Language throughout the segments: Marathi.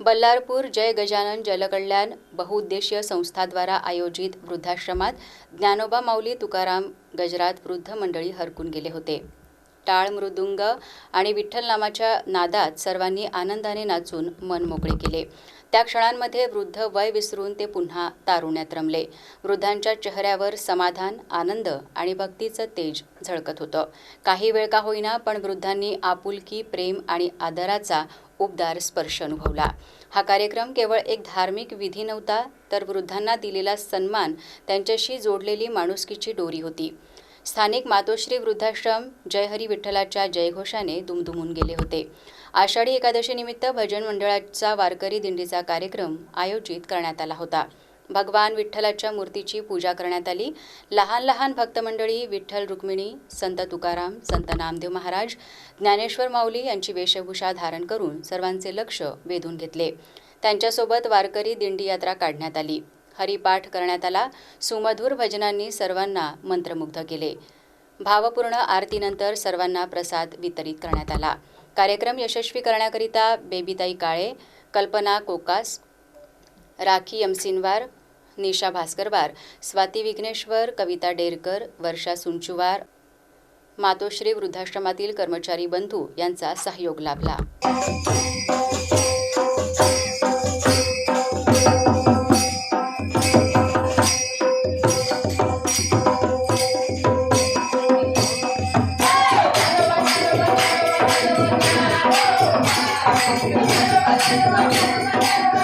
बल्लारपूर जय गजानन जलकल्याण बहुउद्देशीय संस्थाद्वारा आयोजित वृद्धाश्रमात ज्ञानोबा माऊली तुकाराम गजरात वृद्ध मंडळी हरकून गेले होते. टाळ मृदुंग आणि विठ्ठल नामाच्या नादात सर्वांनी आनंदाने नाचून मन मोकळे केले. त्या क्षणांमध्ये वृद्ध वय विसरून ते पुन्हा तारुण्यात रमले. वृद्धांच्या चेहऱ्यावर समाधान आनंद आणि भक्तीचं तेज झळकत होतं. काही वेळ का होईना पण वृद्धांनी आपुलकी प्रेम आणि आदराचा उबदार स्पर्श अनुभवला. हा कार्यक्रम केवळ एक धार्मिक विधी नव्हता तर वृद्धांना दिलेला सन्मान त्यांच्याशी जोडलेली माणुसकीची डोरी होती. स्थानिक मातोश्री वृद्धाश्रम जयहरी विठ्ठलाच्या जयघोषाने दुमदुमून गेले होते. आषाढी एकादशीनिमित्त भजन मंडळाचा वारकरी दिंडीचा कार्यक्रम आयोजित करण्यात आला होता. भगवान विठ्ठलाच्या मूर्तीची पूजा करण्यात आली. लहान लहान भक्तमंडळी विठ्ठल रुक्मिणी संत तुकाराम संत नामदेव महाराज ज्ञानेश्वर माऊली यांची वेशभूषा धारण करून सर्वांचे लक्ष वेधून घेतले. त्यांच्यासोबत वारकरी दिंडी यात्रा काढण्यात आली. हरिपाठ करण्यात आला. सुमधुर भजनांनी सर्वांना मंत्रमुग्ध केले. भावपूर्ण आरतीनंतर सर्वांना प्रसाद वितरित करण्यात आला. कार्यक्रम यशस्वी करण्याकरिता बेबीताई काळे कल्पना कोकास राखी यमसिनवार निशा भास्करवार स्वाती विघ्नेश्वर कविता डेरकर वर्षा सुंचुवार मातोश्री वृद्धाश्रमातील कर्मचारी बंधू यांचा सहयोग लाभला. Thank you.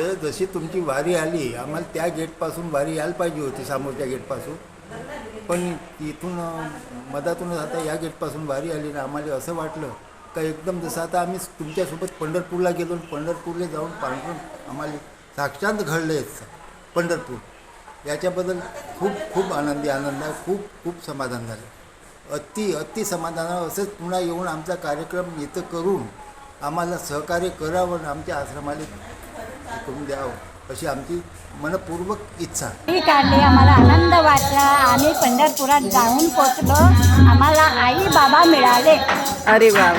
म्हणजे जशी तुमची वारी आली आम्हाला त्या गेटपासून वारी यायला पाहिजे होती समोरच्या गेटपासून. पण इथून मधातूनच आता या गेटपासून वारी आली ना आम्हाला असं वाटलं का एकदम जसं आता आम्ही तुमच्यासोबत पंढरपूरला गेलो पंढरपूरला जाऊन पांढरून आम्हाला साक्षात घडलं पंढरपूर. याच्याबद्दल खूप खूप आनंदी आनंद आहे खूप खूप समाधान झालं. अति अति समाधान असंच पुन्हा येऊन आमचा कार्यक्रम इथं करून आम्हाला सहकार्य करावं आमच्या आश्रमाला करून द्यावं अशी आमची मनपूर्वक इच्छा. आहे ही काढली आम्हाला आनंद वाटला. आम्ही पंढरपुरात जाऊन पोचलो. आम्हाला आई बाबा मिळाले. अरे वा